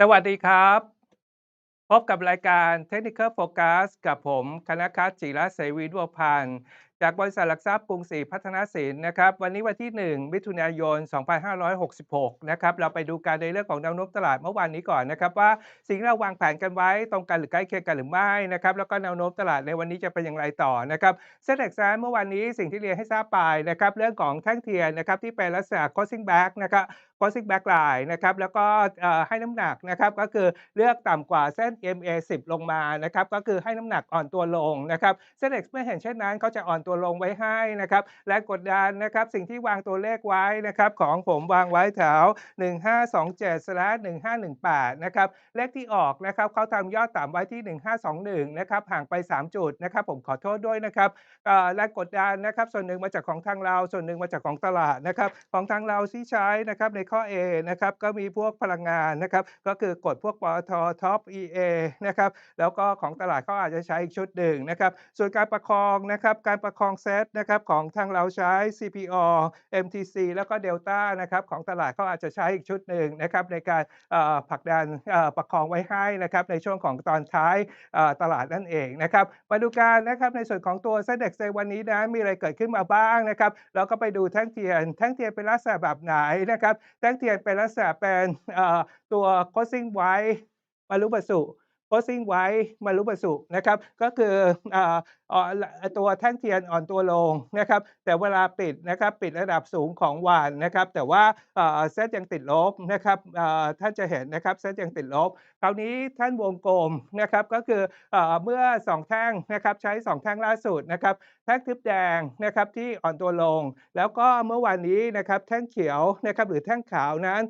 สวัสดีครับ พบกับรายการ Technical Focus กับผมคณคัตจิระเสวีนุวพันธ์จากบริษัทหลักทรัพย์กรุงศรีพัฒนาสินนะครับ วันนี้วันที่ 1 มิถุนายน 2566 นะครับ เราไปดูกันในเรื่องของแนวโน้มตลาดเมื่อวานนี้ก่อนนะครับ ว่าสิ่งที่เราวางแผนกันไว้ตรงกันหรือใกล้เคียงกันหรือไม่นะครับ แล้วก็แนวโน้มตลาดในวันนี้จะเป็นอย่างไรต่อนะครับเซ็น Exam เมื่อวานนี้สิ่งที่เรียนให้ทราบไปนะครับ เรื่องของแท่งเทียนนะครับที่เป็นลักษณะ crossing back นะครับ crossing back line นะครับแล้วก็ให้น้ำหนักนะครับก็คือเลือกต่ำกว่าเส้น MA 10 ลงมานะครับก็คือให้น้ำหนักอ่อนตัวลงนะครับเซ็น X เมื่อเห็นเช่นนั้นเขาจะอ่อนตัวลงไว้ให้นะครับแรงกดดันนะครับสิ่งที่วางตัวเลขไว้นะครับของผมวางไว้แถว 1527/1518นะครับเลขที่ออกนะครับเขาทำยอดต่ำไว้ที่ 1521นะครับห่างไป 3 จุดนะครับผมขอโทษด้วยนะครับแรงกดดันนะครับส่วนหนึ่งมาจากของทางเราส่วนหนึ่งมาจากของตลาดนะครับของทางเราที่ใช้นะครับในข้อ A นะครับก็มีพวกพลังงานนะครับก็คือกดพวกปตทท็อป EA นะครับแล้วก็ของตลาดเขาอาจจะใช้อีกชุดหนึ่งนะครับส่วนการประคองนะครับการประคองเซตนะครับของทางเราใช้ CPO MTC แล้วก็ Delta นะครับของตลาดเขาอาจจะใช้อีกชุดหนึ่งนะครับในการผลักดันประคองไว้ให้นะครับในช่วงของตอนท้ายตลาดนั่นเองนะครับมาดูกันนะครับในส่วนของตัวเซ็น X ในวันนี้นะมีอะไรเกิดขึ้นมาบ้างนะครับเราก็ไปดูแท่งเทียนแท่งเทียนเป็นลักษณะแบบไหนนะครับแท็กเทียนเป็นลักษณะเป็นตัว crossing ไว้บรรลุประสุ crossing ไว้มารุบสุนะครับก็คืออตัวแท่งเทียนอ่อนตัวลงนะครับแต่เวลาปิดนะครับปิดระดับสูงของวันนะครับแต่ว่าเซตยังติดลบนะครับท่านจะเห็นนะครับเซ็ตยังติดลบ คราวนี้ท่านวงกลมนะครับก็คือเอ่อเมื่อ 2 แท่งนะครับใช้ 2 แท่งล่าสุดนะครับแท่งทึบแดงนะครับที่อ่อนตัวลง แล้วก็เมื่อวานนี้นะครับแท่งเขียวนะครับหรือแท่งขาวนั้น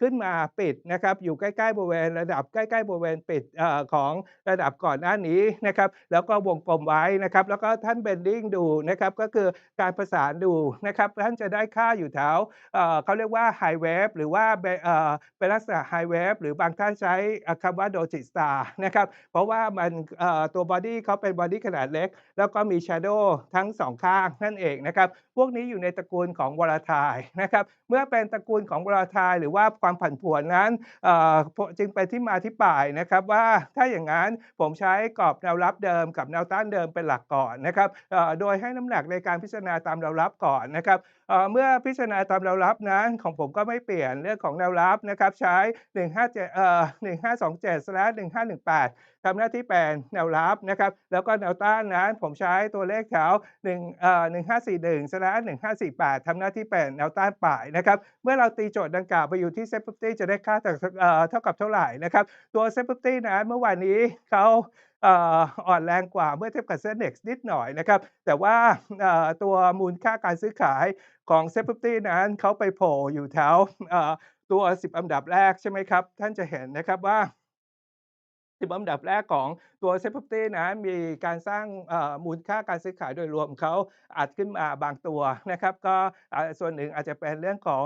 ขึ้นมาปิดนะครับอยู่ใกล้ๆบริเวณระดับใกล้ๆบริเวณปิดเอ่อของระดับก่อนหน้านี้นะครับแล้วก็วงกลมไว้นะครับแล้วก็ท่าน bending ดูนะครับก็คือการประสานดูนะครับท่านจะได้ค่าอยู่แถวเเขาเรียกว่า high wave หรือว่าเป็นลักษณะ high wave หรือบางท่านใช้คำว่า doji star นะครับเพราะว่ามันตัวบอดี้เขาเป็นบอดี้ขนาดเล็ก แล้วก็มี shadow ทั้งสองข้างนั่นเองนะครับพวกนี้อยู่ในตระกูลของ volatile นะครับเมื่อเป็นตระกูลของ volatile หรือว่าความผันผวนนั้นเอ่อพจึงเป็นที่มาที่ไปนะครับว่าถ้าอย่างนั้นผมใช้กรอบแนวรับเดิมกับแนวต้านเดิมเป็นหลักก่อนนะครับโดยให้น้ำหนักในการพิจารณาตามแนวรับก่อนนะครับ เมื่อพิจารณาตามแนวรับนั้นของผมก็ไม่เปลี่ยนเรื่องของแนวรับนะครับใช้ 157เอ่อ1527/1518ทำหน้าที่เป็นแนวรับนะครับแล้วก็แนวต้านนั้นผมใช้ตัวเลขแถว1เอ่อ1541/1548ทำหน้าที่เป็นแนวต้านป่ายนะครับเมื่อเราตีโจทย์ดังกล่าวไปอยู่ที่ Set 50จะได้ค่าเอ่อเท่ากับเท่าไหร่นะครับตัว Set 50นั้นเมื่อวานนี้เขา อ่อนแรงกว่าเมื่อเทียบกับ Senex นิดหน่อยนะครับแต่ว่าตัวมูลค่าการซื้อขายของเซฟตี้นั้นเขาไปโผล่อยู่แถวตัว 10 อันดับแรกใช่ไหมครับ ท่านจะเห็นนะครับว่า 10 อันดับแรกของ ตัว Set 50นั้นะมีการสร้างมูลค่าการซื้อขายโดยรวมเขาอัดขึ้นมาบางตัวนะครับก็ส่วนหนึ่งอาจจะเป็นเรื่องของ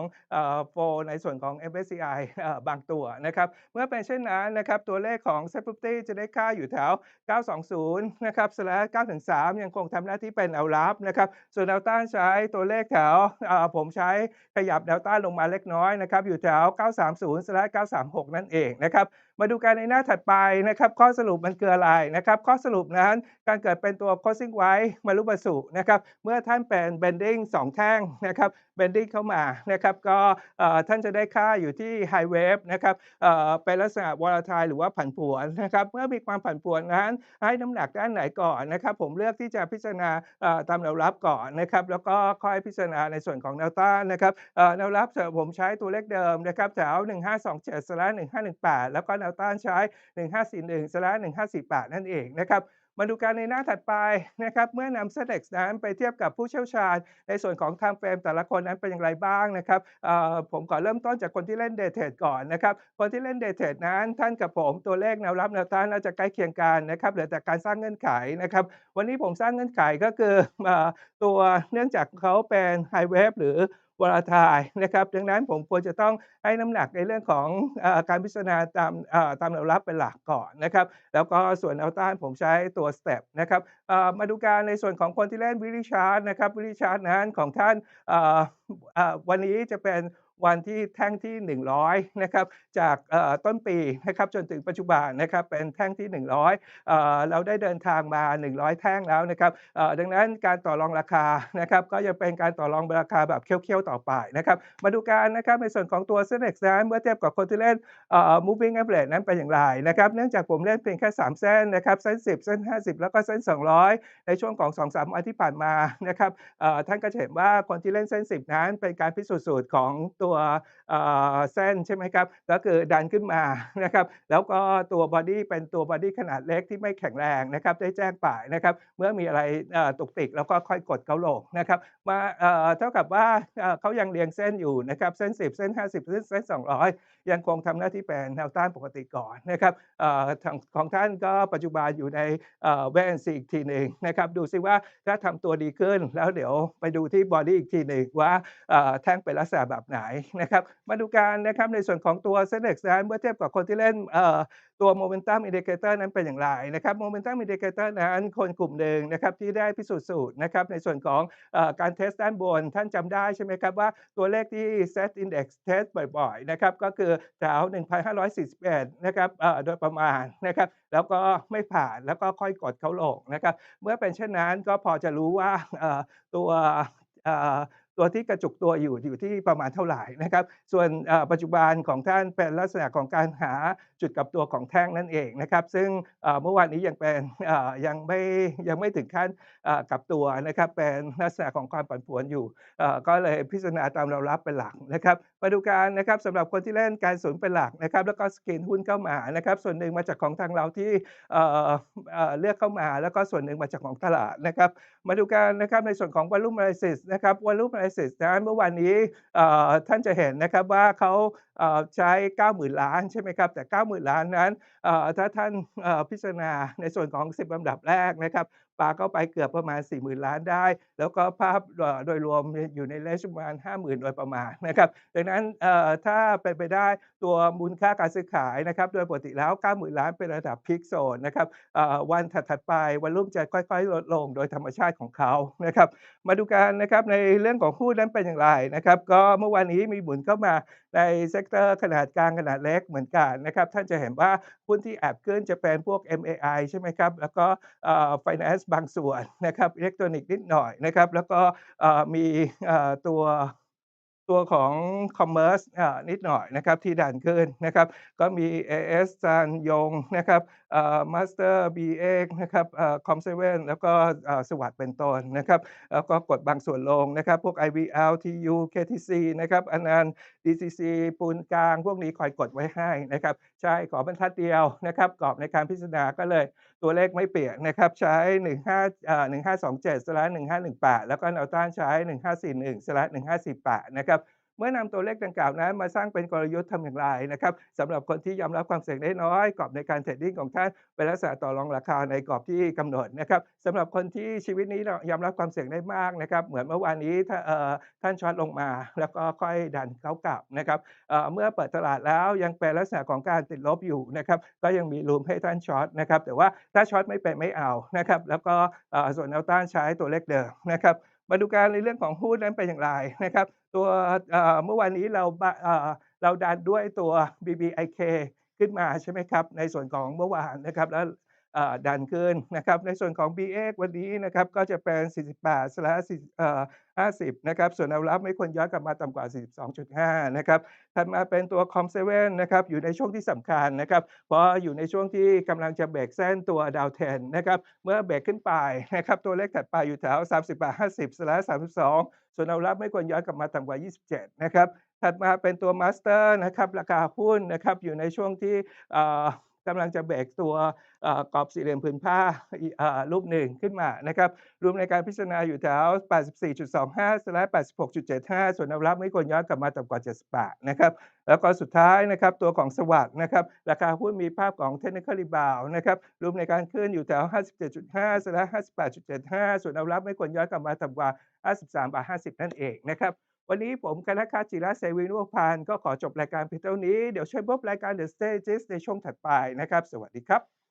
โฟในส่วนของ MSCI เอ่อบางตัวนะครับเมื่อเป็นเช่นนั้นนะครับตัวเลขของ Set 50จะได้ค่าอยู่แถว 920 นะครับ slash 9-3 ยังคงทำหน้าที่เป็นแนวรับนะครับส่วนแนวต้านใช้ตัวเลขแถวผมใช้ขยับแนวต้านลงมาเล็กน้อยนะครับอยู่แถว 930 slash 936 นั่นเองนะครับมาดูกันในหน้าถัดไปนะครับข้อสรุปมันคืออะไรนะครับข้อสรุปนั้นการเกิดเป็นตัว crossing ไว้มารุบสุนะครับเมื่อท่านเป็น bending 2 แท่งนะครับ bending เข้ามานะครับก็ท่านจะได้ค่าอยู่ที่ high wave นะครับเเป็นลักษณะ volatile หรือว่าผันผวนนะครับเมื่อมีความผันผวนนั้นให้น้ำหนักด้านไหนก่อนนะครับผมเลือกที่จะพิจารณาตามแนวรับก่อนนะครับแล้วก็ค่อยพิจารณาในส่วนของแนวต้านนะครับแนวรับผมใช้ตัวเลขเดิมนะครับแถว 1527/1518 แล้วก็แนวต้านใช้8นั่นเองนะครับมาดูกันในหน้าถัดไปนะครับเมื่อนำ Senex นั้นไปเทียบกับผู้เชี่ยวชาญ ในส่วนของ Time Frame แต่ละคนนั้นเป็นอย่างไรบ้างนะครับผมขอเริ่มต้นจากคนที่เล่น Day Trade ก่อนนะครับคนที่เล่น Day Trade นั้นท่านกับผมตัวเลขแนวรับแนวต้านน่าจะใกล้เคียงกันนะครับเหลือแต่การสร้างเงื่อนไขนะครับวันนี้ผมสร้างเงื่อนไขก็คืออตัวเนื่องจากเขาเป็น High Wave หรือ volatile นะครับดังนั้นผมควรจะต้องให้น้ำหนักในเรื่องของอการพิจารณาตามตามแนวรับเป็นหลักก่อนนะครับแล้วก็ส่วนแนวต้านผมใช้ตัวสเต็ปนะครับมาดูการในส่วนของคนที่เล่นวิริชาร์ดนะครับวิริชาร์ดนั้นของท่านวันนี้จะเป็น วันที่แท่งที่ 100นะครับจากต้นปีนะครับจนถึงปัจจุบันนะครับเป็นแท่งที่ 100เอ่อเราได้เดินทางมา 100 แท่งแล้วนะครับดังนั้นการต่อรองราคานะครับก็ยังเป็นการต่อรองราคาแบบเคี่ยวๆต่อไปนะครับมาดูกันนะครับในส่วนของตัว Senex นั้นเมื่อเทียบกับคนที่เล่นเอ่อ moving average นั้นเป็นอย่างไรนะครับเนื่องจากผมเล่นเพียงแค่ 3 เส้นนะครับเส้น 10 เส้น 50 แล้วก็เส้น 200 ในช่วงของ 2-3วันที่ผ่านมานะครับเอ่อท่านก็เห็นว่าคนที่เล่นเส้น 10 นั้นเป็นการพิสูจน์สูตรของตวเอ่อเส้นใช่ไหมครับก็คือดันขึ้นมานะครับแล้วก็ตัวบอดี้เป็นตัวบอดี้ขนาดเล็กที่ไม่แข็งแรงนะครับได้แจ้งไปนะครับเมื่อมีอะไรตุกติกแล้วก็ค่อยกดเขาลงนะครับมาเท่ากับว่าเอ่อเขายังเรียงเส้นอยู่นะครับเส้น 10 เส้น 50 เส้นเส้น200 ยังคงทำหน้าที่เป็นแนวต้านปกติก่อนนะครับออของท่านก็ปัจจุบันอยู่ในเอ่อ wait and see อีกทีหนึ่งนะครับดูซิว่าถ้าทำตัวดีขึ้น แล้วเดี๋ยวไปดูที่บอดี้อีกทีหนึ่งว่าแท่งเป็นลักษณะแบบไหนนะครับมาดูกันนะครับในส่วนของตัว Senex นั้นเมื่อเทียบกับคนที่เล่นเอ่อตัว Momentum Indicator นั้นเป็นอย่างไรนะครับ Momentum Indicator นั้นคนกลุ่มหนึ่งนะครับที่ได้พิสูจน์สูตรนะครับในส่วนของอการเทสด้านบนท่านจำได้ใช่ไหมครับว่าตัวเลขที่ Set Index เทสบ่อยๆนะครับก็คือแถว1,541นะครับโดยประมาณนะครับแล้วก็ไม่ผ่านแล้วก็ค่อยกดเขาลงนะครับเมื่อเป็นเช่นนั้นก็พอจะรู้ว่าตัวตัวที่กระจุกตัวอยู่อยู่ที่ประมาณเท่าไหร่นะครับ ส่วนปัจจุบันของท่านเป็นลักษณะของการหาจุดกับตัวของแท่งนั่นเองนะครับ ซึ่งเมื่อวานนี้ยังเป็นยังไม่ยังไม่ถึงขั้นกับตัวนะครับ เป็นลักษณะของความผันผวนอยู่ ก็เลยพิจารณาตามแนวรับเป็นหลักนะครับ มาดูกันนะครับสำหรับคนที่เล่นการศูนเป็นหลักนะครับแล้วก็สกรีนหุ้นเข้ามานะครับส่วนหนึ่งมาจากของทางเราที่เเเลือกเข้ามา แล้วก็ส่วนหนึ่งมาจากของตลาดนะครับมาดูกันนะครับในส่วนของ volume analysis นะครับ volume analysis นั้นเมื่อวานนี้ท่านจะเห็นนะครับว่าเขาเใช้ 90,000 ล้านใช่ไหมครับแต่ 90,000 ล้านนั้นถ้าท่านพิจารณาในส่วนของ 10ลำดับแรกนะครับปาเข้าไปเกือบประมาณ 40,000 ล้านได้ แล้วก็ภาพโดยรวมอยู่ในเลนจ์ประมาณ 50,000 โดยประมาณนะครับดังนั้นถ้าเป็นไปได้ตัวมูลค่าการซื้อขายนะครับโดยปกติแล้ว 90,000 ล้านเป็นระดับ peak zone นะครับวันถัดๆไปวอลลุ่มจะค่อยๆ ลดลงโดยธรรมชาติของเขานะครับมาดูกันนะครับในเรื่องของหุ้นนั้นเป็นอย่างไรนะครับก็เมื่อวานนี้มีหมุนเข้ามาในเซกเตอร์ขนาดกลางขนาดเล็กเหมือนกันนะครับท่านจะเห็นว่าหุ้นที่แอบขึ้นจะเป็นพวก MAI ใช่ไหมครับแล้วก็ Finance บางส่วนนะครับอิเล็กทรอนิกส์นิดหน่อยนะครับ แล้วก็มีตัวตัวของคอมเมอร์สนิดหน่อยนะครับที่ดันขึ้นนะครับ ก็มี AS ซานยงนะครับเอ่อ Master BX นะครับเอ่อ Com7 แล้วก็สวัสด์เป็นต้นนะครับ แล้วก็กดบางส่วนลงนะครับ พวก IVL TU KTC นะครับอันนัน DCC ปูนกลาง พวกนี้คอยกดไว้ให้นะครับ ใช่ขอบรรทัดเดียวนะครับกรอบในการพิจารณาก็เลยตัวเลขไม่เปลี่ยนนะครับ ใช้ 15อ่า1527/1518 แล้วก็แนวต้านใช้ 1541/1548 นะครับ เมื่อนำตัวเลขดังกล่าวนั้น มาสร้างเป็นกลยุทธ์ทำอย่างไรนะครับสำหรับคนที่ยอมรับความเสี่ยงได้น้อยกรอบในการเทรดดิ้งของท่านเป็นลักษณะต่อรองราคาในกรอบที่กำหนดนะครับสำหรับคนที่ชีวิตนี้ยอมรับความเสี่ยงได้มากนะครับ เหมือนเมื่อวานนี้ถ้าท่านช็อตลงมา แล้วก็ค่อยดันเขากลับนะครับเเมื่อเปิดตลาดแล้วยังเป็นลักษณะของการติดลบอยู่นะครับก็ยังมีรูมให้ท่านช็อตนะครับแต่ว่าถ้าช็อตไม่เป็นไม่เอานะครับแล้วก็ส่วนแนวต้านใช้ตัวเลขเดิมนะครับ มาดูการในเรื่องของหุ้นนั้นเป็นอย่างไรนะครับ ตัวเมื่อวานนี้เราเราดันด้วยตัว BBIK ขึ้นมาใช่ไหมครับ ในส่วนของเมื่อวานนะครับแล้ว ดันขึ้นนะครับในส่วนของ BX วันนี้นะครับก็จะเป็น 48 slash 4เอ่อ50นะครับส่วนแนวรับไม่ควรย้อนกลับมาต่ำกว่า 42.5นะครับถัดมาเป็นตัว Com7 นะครับอยู่ในช่วงที่สำคัญนะครับเพราะอยู่ในช่วงที่กำลังจะเบรกเส้นตัวดาวเทนนะครับเมื่อเบรกขึ้นไปนะครับตัวเลขถัดไปอยู่แถว 30บาท50 slash 32 ส่วนแนวรับไม่ควรย้อนกลับมาต่ำกว่า 27นะครับถัดมาเป็นตัว Master นะครับราคาหุ้นนะครับอยู่ในช่วงที่ กำลังจะเบรกตัวอกรอบสี่เหลี่ยมผืนผ้ารูปหนึ่งขึ้นมานะครับรวมในการพิจารณาอยู่แถว 84.25 slash 86.75 ส่วนแนวรับไม่ควรย้อนกลับมาต่ำกว่า70บาทนะครับ แล้วก็สุดท้ายนะครับตัวของสวัสด์นะครับราคาหุ้นมีภาพของ Technical Rebound นะครับรวมในการขึ้นอยู่แถว 57.5 slash 58.75 ส่วนแนวรับไม่ควรย้อนกลับมาต่ำกว่า 53บาท50 นั่นเองนะครับ วันนี้ผมคณะคาจิระเสวีนุพานก็ขอจบรายการเพียงเท่านี้ เดี๋ยวช่วยพบรายการ The Stages ในช่วงถัดไปนะครับ สวัสดีครับ